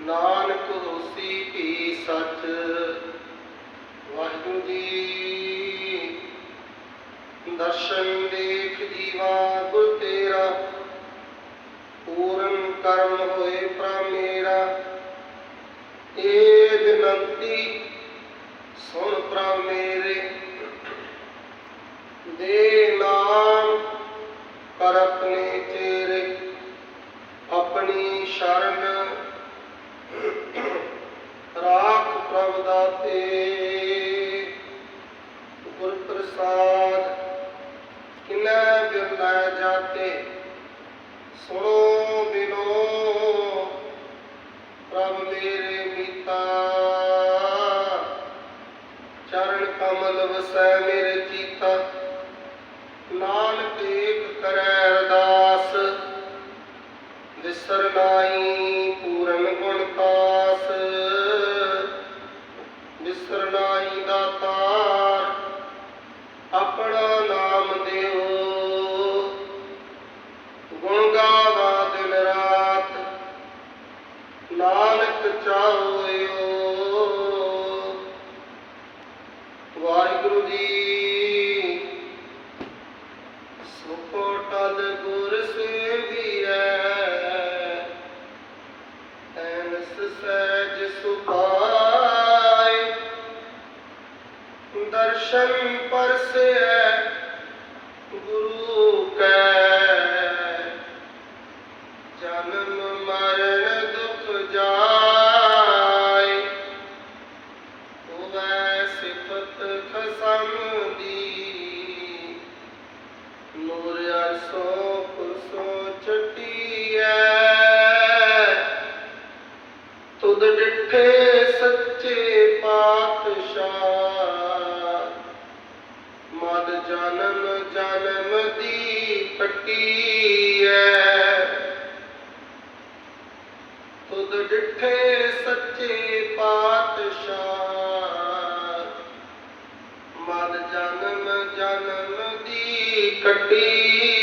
ਨਾਨਕ ਹੋਸੀ ਪੀ ਸਚ ਵਾਹਿਗੁਰੂ ਜੀ, ਦਰਸ਼ਨ ਦੇਖ ਜੀਵਾ ਗੁਰ ਤੇਰਾ। ਪੂਰਨ ਕਰਮ ਹੋਏ ਪ੍ਰਭ ਮੇਰਾ। ਏ ਬਿਨੰਤੀ ਸੁਣ ਪ੍ਰਭ ਮੇਰੇ। ਦੇ ਨਾਮ ਕਰ ਆਪਣੇ ਤੇਰੇ। ਗੁਰ ਪ੍ਰਸਾਦ ਕਿਨੈ ਬਿਰਲਾ ਜਾਤੇ ਸੁਣੋ ਬਿਨੋ ਪ੍ਰਭ ਮੇਰੇ ਮੀਤਾ ਚਰਨ ਕਮਲ ਵਸੈ ਨਾਨਕ ਤੁਧ ਡਿਠੇ ਸੱਚੇ ਪਾਤਸ਼ਾਹ। ਮਦ ਦੀ ਤੁਧ ਡਿਠੇ ਸੱਚੇ ਪਾਤਸ਼ਾਹ। ਮਦ ਜਨਮ ਜਨਮ ਦੀ ਕੱਟੀ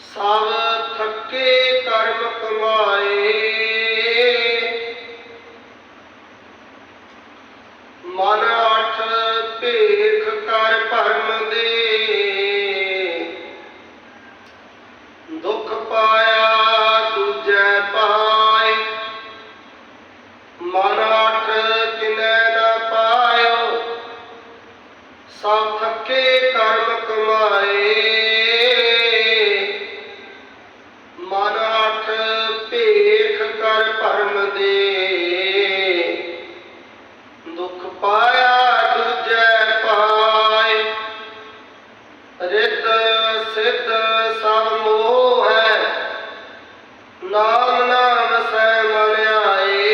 ਸਭ ਥੱਕੇ ਕਰਮ ਕਮਾਏ। ਮਨ ਅਠ ਭੇਖ ਕਰ ਭਰਮ ਦੇ। ਦੁੱਖ ਪਾਇਆ ਦੂਜੈ ਪਾਏ। ਮਨ ਅਠ ਕਿਨੈ ਨ ਪਾਇਓ। ਸਭ ਥੱਕੇ ਕਰਮ ਕਮਾਏ। ਦੁੱਖ ਪਾਇਆ ਦੂਜੈ ਪਾਏ। ਰਿਤ ਸਿੱਧ ਸਭ ਮੋਹ ਹੈ। ਨਾਮ ਨਾਮ ਸੈ ਮਨ ਆਏ।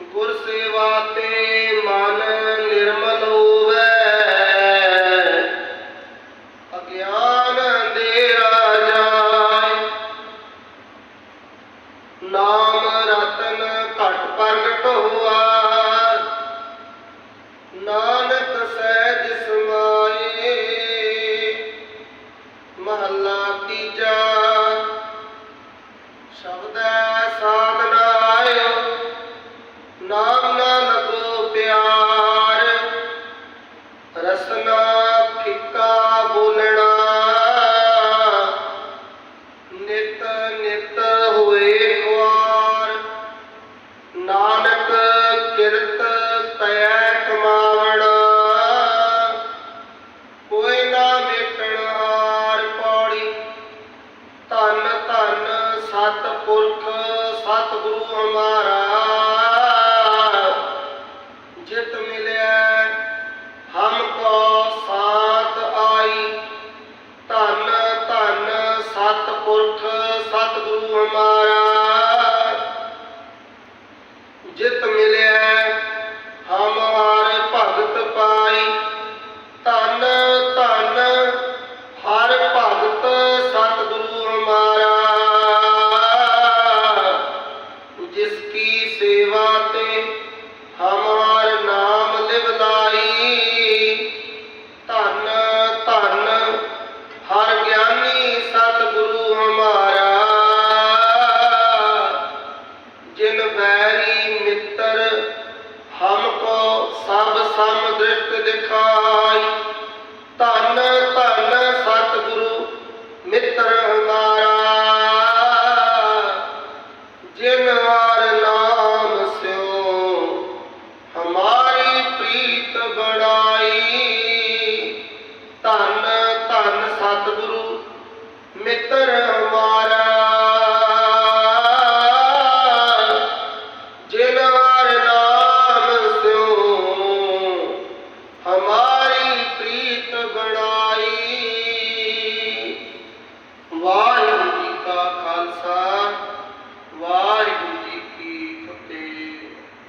ਗੁਰ ਸੇਵਾ ਤੇ ਮਨ ਨਿਰਮਲ ਹੋਵੇ। ਅਗਿਆਨ ਅੰਧੇਰਾ ਜਾਏ ਨਾਮ ਮਹੱਲਾ ਤੀਜਾ। ਸ਼ਬਦ ਹੈ где-то ਲਿਖਾਈ। ਧੰਨ ਮਿੱਤਰ ਜਿਨ ਵਾਰ ਹਮਾਰੀ ਪ੍ਰੀਤ ਬੜਾਈ ਧੰਨ ਧੰਨ ਸਤਿਗੁਰੂ ਮਿੱਤਰ ਹਮਾਰਾ